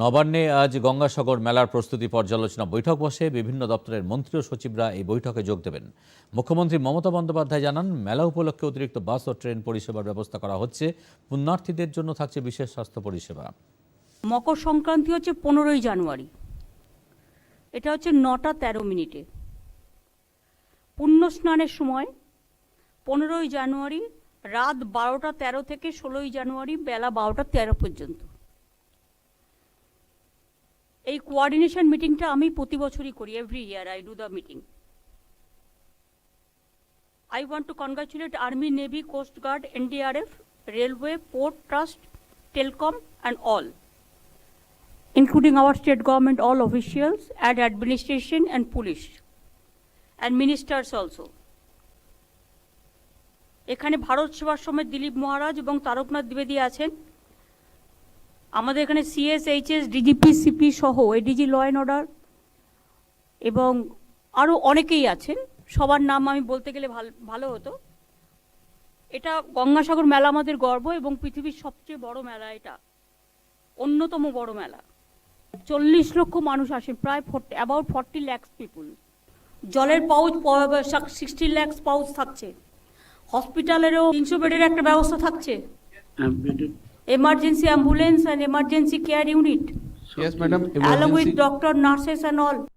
নবান্নে আজ গঙ্গাসাগর মেলার প্রস্তুতি পর্যালোচনা বৈঠক বসে বিভিন্ন দপ্তরের মন্ত্রী ও সচিবরা এই বৈঠকে যোগ দেবেন। মুখ্যমন্ত্রী মমতা বন্দ্যোপাধ্যায় জানান, মেলা উপলক্ষে অতিরিক্ত বাস ও ট্রেন পরিষেবার ব্যবস্থা করা হচ্ছে, পুণ্যার্থীদের জন্য থাকছে বিশেষ স্বাস্থ্য পরিষেবা। মকর সংক্রান্তি হচ্ছে পনেরোই জানুয়ারি। এটা হচ্ছে নটা তেরো মিনিটে। পুণ্য স্নানের সময় পনেরোই জানুয়ারি রাত বারোটা তেরো থেকে ষোলোই জানুয়ারি বেলা বারোটা তেরো পর্যন্ত। এই কোয়ার্ডিনেশন মিটিংটা আমি প্রতি বছরই করি every year I do the meeting I want to congratulate army navy coast coastguard NDRF railway port trust telecom and all including our state government all officials ad administration and police and ministers also এখানে ভারত সেবার সময় দিলীপ মহারাজ এবং তারকনাথ দ্বিবেদী আছেন। আমাদের এখানে CS HS DGP CP সহ ADG law and order এবং আরও অনেকেই আছেন। সবার নাম আমি বলতে গেলে ভাল- ভালো হতো। এটা গঙ্গাসাগর মেলা আমাদের গর্ব এবং পৃথিবীর সবচেয়ে বড় মেলা এটা। অন্যতম বড় মেলা। চল্লিশ লক্ষ মানুষ আসেন, প্রায় forty about forty lakhs people জলের পাউচ সিক্সটি ল্যাক্স পাউচ থাকছে। হসপিটালেরও তিনশো বেডের একটা ব্যবস্থা থাকছে। emergency ambulance and emergency care unit. Yes, madam. Along with doctor, nurses and all.